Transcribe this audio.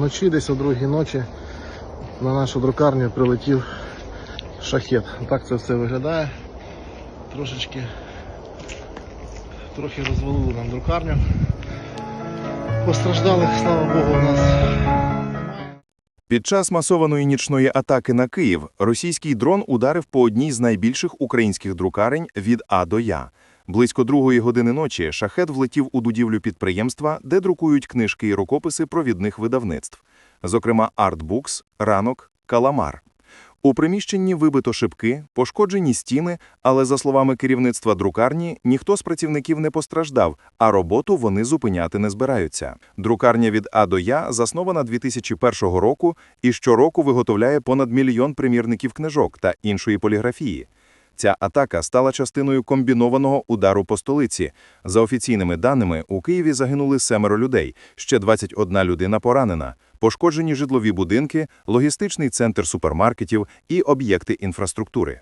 Вночі, десь о другій ночі, на нашу друкарню прилетів шахет. Так це все виглядає. Трошечки трохи розвалили нам друкарню. Постраждалих, слава Богу, у нас. Під час масованої нічної атаки на Київ російський дрон ударив по одній з найбільших українських друкарень від А до Я. Близько другої години ночі шахет влетів у будівлю підприємства, де друкують книжки і рукописи провідних видавництв, зокрема Артбукс, Ранок, Каламар. У приміщенні вибито шибки, пошкоджені стіни, але, за словами керівництва друкарні, ніхто з працівників не постраждав, а роботу вони зупиняти не збираються. Друкарня від А до Я заснована 2001 року і щороку виготовляє понад мільйон примірників книжок та іншої поліграфії. Ця атака стала частиною комбінованого удару по столиці. За офіційними даними, у Києві загинули семеро людей, ще 21 людина поранена, пошкоджені житлові будинки, логістичний центр супермаркетів і об'єкти інфраструктури.